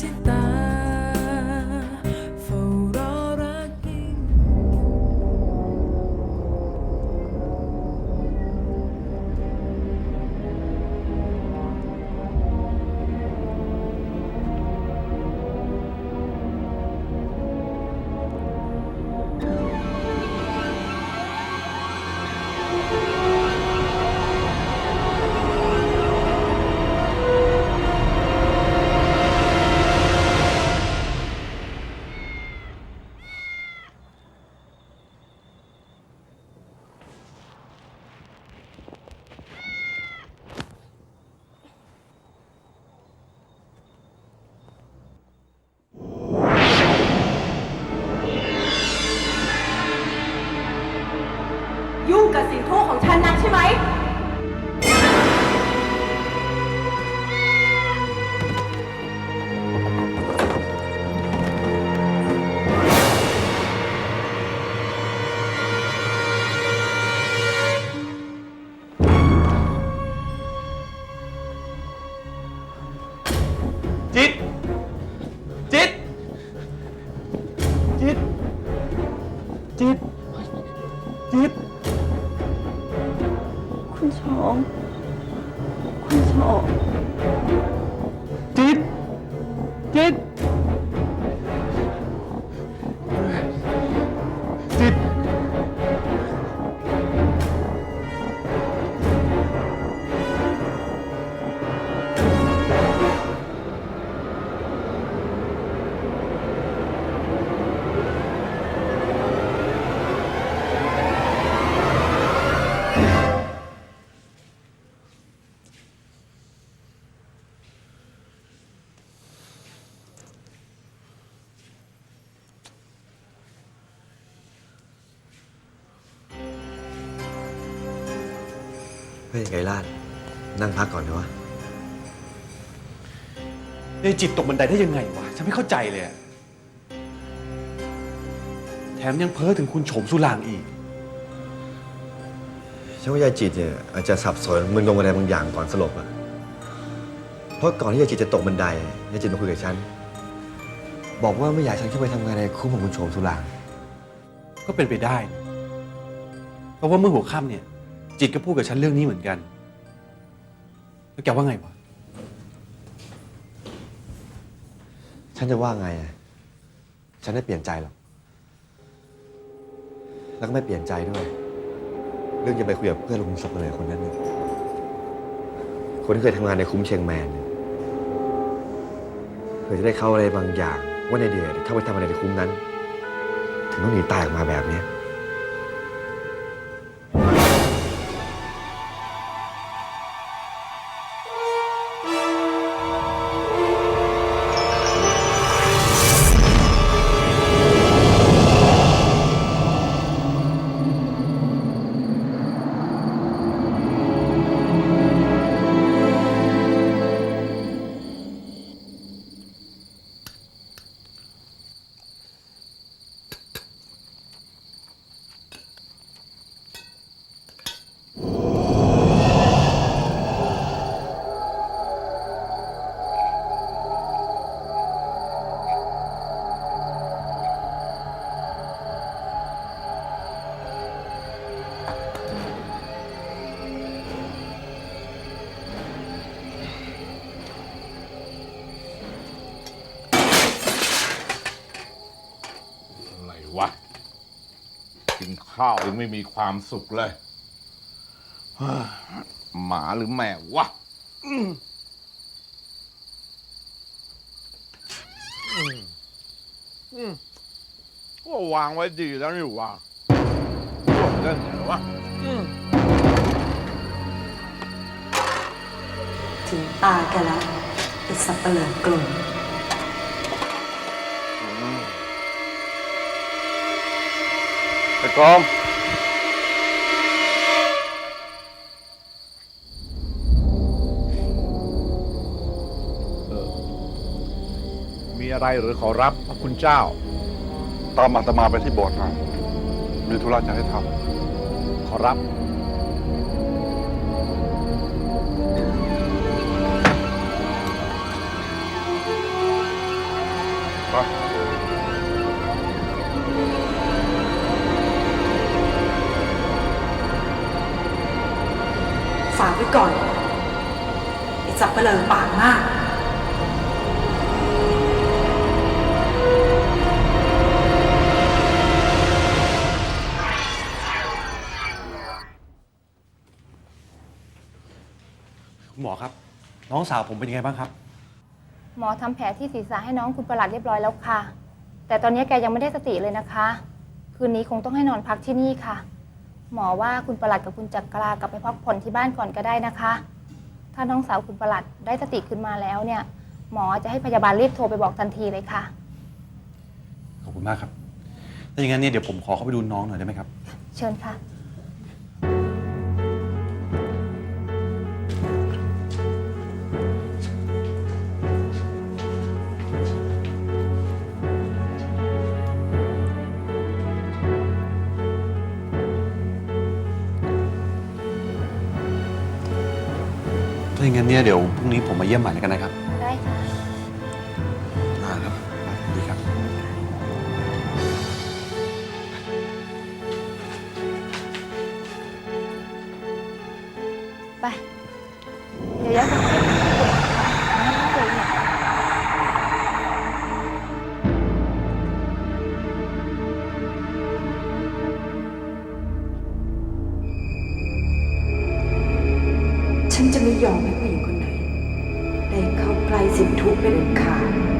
ที่ต จิต คุณชมคุณชอง ฮ้ยไงล่าดนั่งพักก่อนนะวะในจิตตกบันไดได้ยังไงวะ ฉันไม่เข้าใจเลยอะแถมยังเพ้อถึงคุณโฉมสุรางอีก ฉันว่ายายจิตเนี่ยอาจจะสับสนมึนงงอะไรบางอย่างก่อนสลบอะเพราะก่อนที่ยายจิตจะตกบันไดยายจิตมาคุยกับฉัน บอกว่าไม่อยากให้ฉันเข้าไปทำงานในคุ้มของคุณโฉมสุราง ก็เป็นไปได้นะเพราะว่าเมื่อหัวค่ำเนี่ย จิตก็พูดกับฉันเรื่องนี้เหมือนกัน แล้วแกว่าไงวะ ฉันจะว่าไงอะฉันไม่เปลี่ยนใจหรอก แล้วก็ไม่เปลี่ยนใจด้วย เรื่องจะไปคุยกับเพื่อนลุงสับเลยคนนั้นเนี่ยคนที่เคยทำงานในคุ้มเชียงแมนเนี่ยเพื่อจะได้เข้าอะไรบางอย่าง ว่าในเดียเข้าไปทำอะไรในคุ้มนั้น ถึงต้องหนีตายออกมาแบบเนี้ย วะ กินข้าวยังไม่มีความสุขเลยเฮ้ยหมาหรือแมววะอืมอืมอืมก็วางไว้ดีแล้วนี่วะหล่นได้ไงวะอืม ถึงตาแกแล้วไอ้สับเปลือกกลุ่ม ไอ้กอมเออมีอะไรหรือขอรับพระคุณเจ้า ตามอาตมาไปที่โบสถ์มามีธุระจะให้ทขอรับไป กไว้ก่อนไอ้จับเปลือปากมากคุณหมอครับ น้องสาวผมเป็นยังไงบ้างครับ หมอทำแผลที่ศีรษะให้น้องคุณประหลัดเรียบร้อยแล้วค่ะ แต่ตอนนี้แกยังไม่ได้สติเลยนะคะ คืนนี้คงต้องให้นอนพักที่นี่ค่ะ หมอว่าคุณประหลัดกับคุณจักรากลับไปพักผ่อนที่บ้านก่อนก็ได้นะคะ ถ้าน้องสาวคุณประหลัดได้สติขึ้นมาแล้วเนี่ย หมอจะให้พยาบาลรีบโทรไปบอกทันทีเลยค่ะ ขอบคุณมากครับ ถ้าอย่างนั้นเนี่ยเดี๋ยวผมขอเข้าไปดูน้องหน่อยได้ไหมครับ เชิญค่ะาอย่างนั้นเนี่ยเดี๋ยวพรุ่งนี้ผมมาเยี่ยมใหม่แล้วกันนะครับได้ค่ะอ่าครับดีครับ ไป เดี๋ยวยังไม่ เป็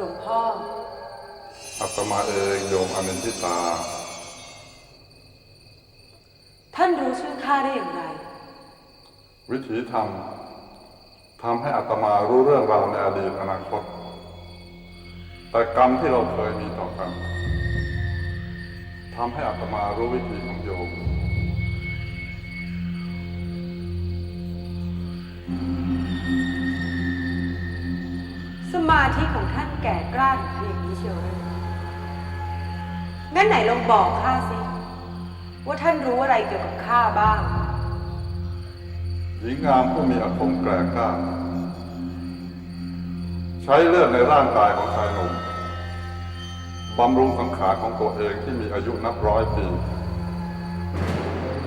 หลวงพ่ออาตมาเองโยมอนันทิตา ท่านรู้ชื่อข้าได้อย่างไร วิถีธรรมทำให้อาตมารู้เรื่องราวในอดีตอนาคต แต่กรรมที่เราเคยมีต่อกันทำให้อาตมารู้วิถีของโยม สมาธิของท่านแก่กล้าถึงเพียงนี้เชียวหรืองั้นไหนลองบอกข้าสิ ว่าท่านรู้อะไรเกี่ยวกับข้าบ้าง หญิงงามผู้มีอาคมแกร่งกล้า ใช้เลือดในร่างกายของชายหนุ่มบำรุงสังขารของตัวเองที่มีอายุนับร้อยปี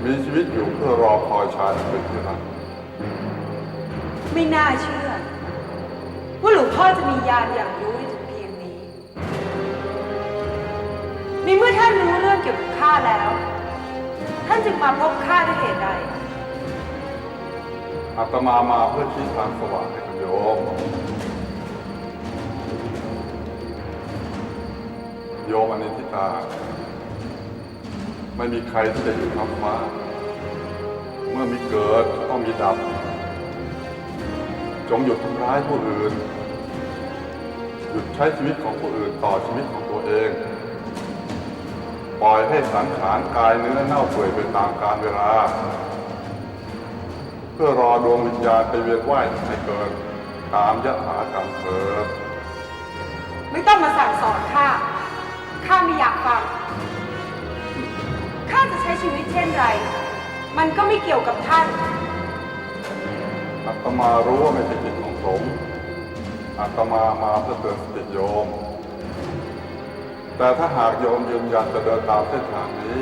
มีชีวิตอยู่เพื่อรอคอยชายอันเป็นที่รักไม่น่าเชื่อ ว่าหลวงพ่อจะมีญาณอย่างรู้ได้ถึงเพียงนี้ในเมื่อท่านรู้เรื่องเกี่ยวกับข้าแล้ว ท่านจึงมาพบข้าด้วยเหตุใด อาตมามาเพื่อชี้ทางสว่างให้กับโยม โยมอนิทิตา ไม่มีใครที่จะอยู่ท้องฟ้า เมื่อมีเกิดก็ต้องมีดับ จงหยุดทำร้ายผู้อื่น หยุดใช้ชีวิตของผู้อื่นต่อชีวิตของตัวเอง ปล่อยให้สังขารกายเนื้อเน่าเปื่อยไปตามกาลเวลา เพื่อรอดวงวิญญาณไปเวียนว่ายให้เกิดตามยถากรรมเถิดไม่ต้องมาสั่งสอนข้า ข้าไม่อยากฟัง ข้าจะใช้ชีวิตเช่นไร มันก็ไม่เกี่ยวกับท่าน อาตมารู้ว่าไม่ใช่กิจของสงฆ์อาตมามาเพื่อเตือนสติโยม แต่ถ้าหากโยมยืนยันจะเดินตามเส้นทางนี้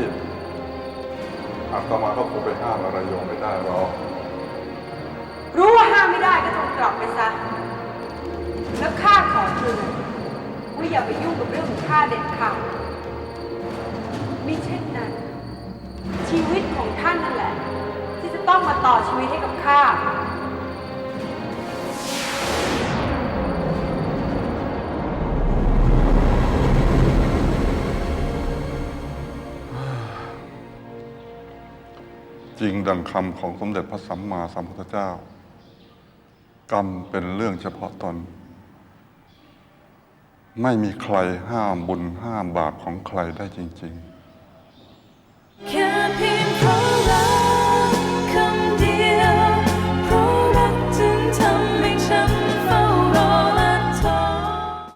อาตมาก็คงไปห้ามอะไรโยมไม่ได้หรอกรู้ว่าห้ามไม่ได้ก็จงกลับไปซะ แล้วข้าขอเตือนว่าอย่าไปยุ่งกับเรื่องของข้าเด็ดขาดมิเช่นนั้น ชีวิตของท่านนั่นแหละ ที่จะต้องมาต่อชีวิตให้กับข้า จริงดังคำของสมเด็จพระสัมมาสัมพุทธเจ้า กรรมเป็นเรื่องเฉพาะตน ไม่มีใครห้ามบุญห้ามบาปของใครได้จริง ๆ